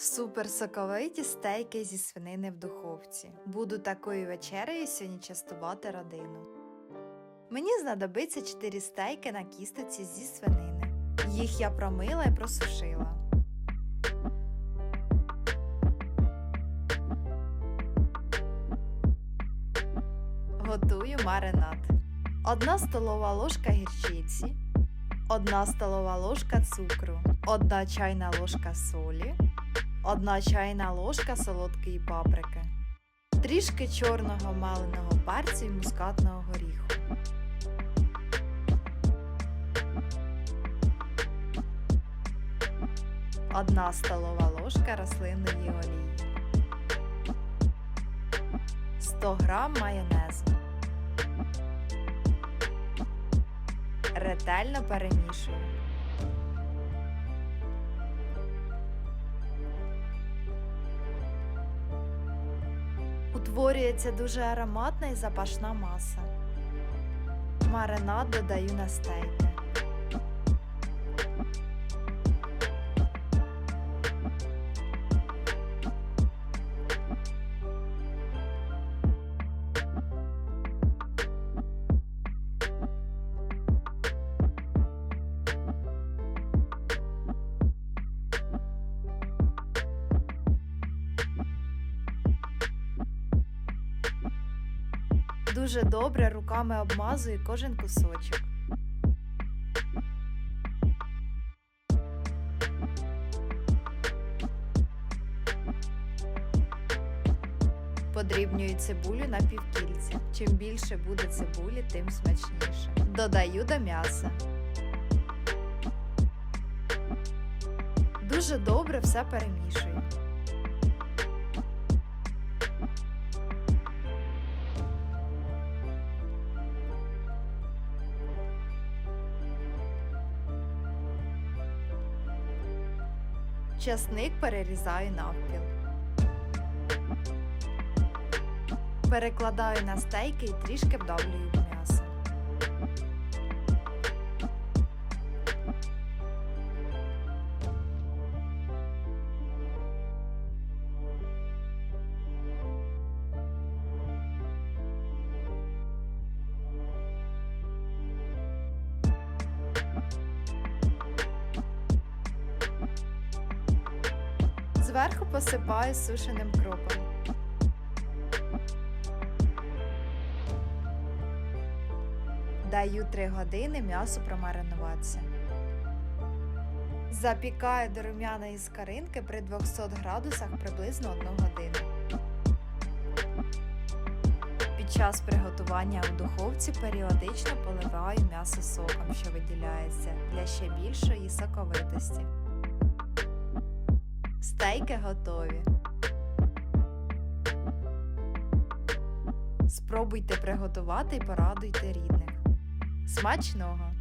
Супер соковиті стейки зі свинини в духовці. Буду такою вечерею сьогодні частувати родину. Мені знадобиться 4 стейки на кісточці зі свинини. Їх я промила і просушила. Готую маринад. 1 столова ложка гірчиці, 1 столова ложка цукру, 1 чайна ложка солі, 1 чайна ложка солодкої паприки, трішки чорного маленого перцю і мускатного горіху. Одна столова ложка рослинної олії. 100 грам майонезу. Ретельно перемішую. Утворюється дуже ароматна і запашна маса. Маринад додаю на стейки. Дуже добре руками обмазую кожен кусочок. Подрібнюю цибулю на півкільця. Чим більше буде цибулі, тим смачніше. Додаю до м'яса. Дуже добре все перемішую. Часник перерізаю навпіл. Перекладаю на стейки і трішки вдавлюю Зверху посипаю сушеним кропом. Даю 3 години м'ясу промаринуватися. Запікаю до рум'яної скаринки при 200 градусах приблизно 1 годину. Під час приготування у духовці періодично поливаю м'ясо соком, що виділяється, для ще більшої соковитості. Стейки готові. Спробуйте приготувати і порадуйте рідних. Смачного!